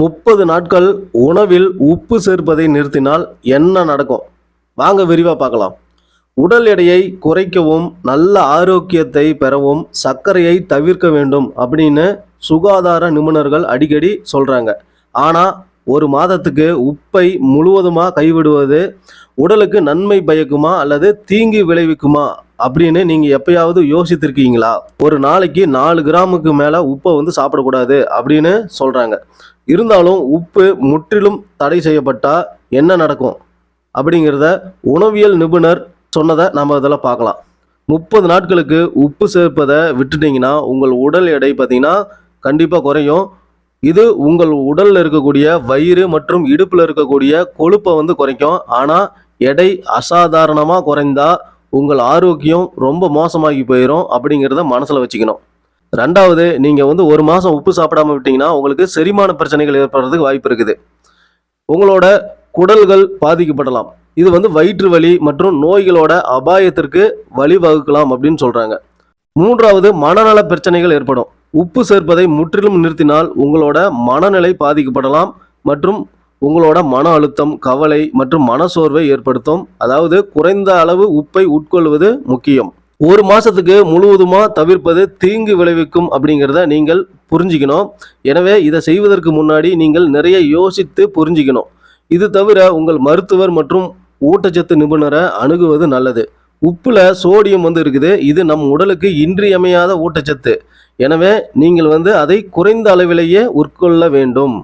முப்பது நாட்கள் உணவில் உப்பு சேர்ப்பதை நிறுத்தினால் என்ன நடக்கும்? வாங்க விரிவாக பார்க்கலாம். உடல் எடையை குறைக்கவும் நல்ல ஆரோக்கியத்தை பெறவும் சர்க்கரையை தவிர்க்க வேண்டும் அப்படின்னு சுகாதார நிபுணர்கள் அடிக்கடி சொல்கிறாங்க ஆனால் ஒரு மாதத்துக்கு உப்பை முழுவதுமாக கைவிடுவது உடலுக்கு நன்மை பயக்குமா அல்லது தீங்கு விளைவிக்குமா அப்படின்னு நீங்கள் எப்பயாவது யோசித்திருக்கீங்களா? ஒரு நாளைக்கு நாலு கிராமுக்கு மேலே உப்பை வந்து சாப்பிடக்கூடாது அப்படின்னு சொல்கிறாங்க இருந்தாலும் உப்பு முற்றிலும் தடை செய்யப்பட்டால் என்ன நடக்கும்? அப்படிங்கிறத உணவியல் நிபுணர் சொன்னதை நம்ம இதில் பார்க்கலாம். முப்பது நாட்களுக்கு உப்பு சேர்ப்பதை விட்டுட்டீங்கன்னா உங்கள் உடல் எடை பார்த்திங்கன்னா கண்டிப்பாக குறையும். இது உங்கள் உடலில் இருக்கக்கூடிய வயிறு மற்றும் இடுப்பில் இருக்கக்கூடிய கொழுப்பை வந்து குறைக்கும். ஆனால் எடை அசாதாரணமாக குறைந்தா உங்கள் ஆரோக்கியம் ரொம்ப மோசமாகி போயிடும் அப்படிங்கிறத மனசில் வச்சுக்கணும். ரெண்டாவது நீங்கள் வந்து ஒரு மாதம் உப்பு சாப்பிடாம விட்டீங்கன்னா உங்களுக்கு செரிமான பிரச்சனைகள் ஏற்படுறதுக்கு வாய்ப்பு இருக்குது. உங்களோட குடல்கள் பாதிக்கப்படலாம். இது வந்து வயிற்று வலி மற்றும் நோய்களோட அபாயத்திற்கு வழிவகுக்கலாம் அப்படின்னு சொல்கிறாங்க மூன்றாவது மனநல பிரச்சனைகள் ஏற்படும். உப்பு சேர்ப்பதை முற்றிலும் நிறுத்தினால் உங்களோட மனநிலை பாதிக்கப்படலாம் மற்றும் உங்களோட மன அழுத்தம் கவலை மற்றும் மனசோர்வை ஏற்படுத்தும். அதாவது குறைந்த அளவு உப்பை உட்கொள்வது முக்கியம். ஒரு மாதத்துக்கு முழுவதுமாக தவிர்ப்பது தீங்கு விளைவிக்கும் அப்படிங்கிறத நீங்கள் புரிஞ்சுக்கணும். எனவே இதை செய்வதற்கு முன்னாடி நீங்கள் நிறைய யோசித்து புரிஞ்சுக்கணும். இது தவிர உங்கள் மருத்துவர் மற்றும் ஊட்டச்சத்து நிபுணரை அணுகுவது நல்லது. உப்பில் சோடியம் வந்து இருக்குது. இது நம் உடலுக்கு இன்றியமையாத ஊட்டச்சத்து. எனவே நீங்கள் வந்து அதை குறைந்த அளவிலேயே உட்கொள்ள வேண்டும்.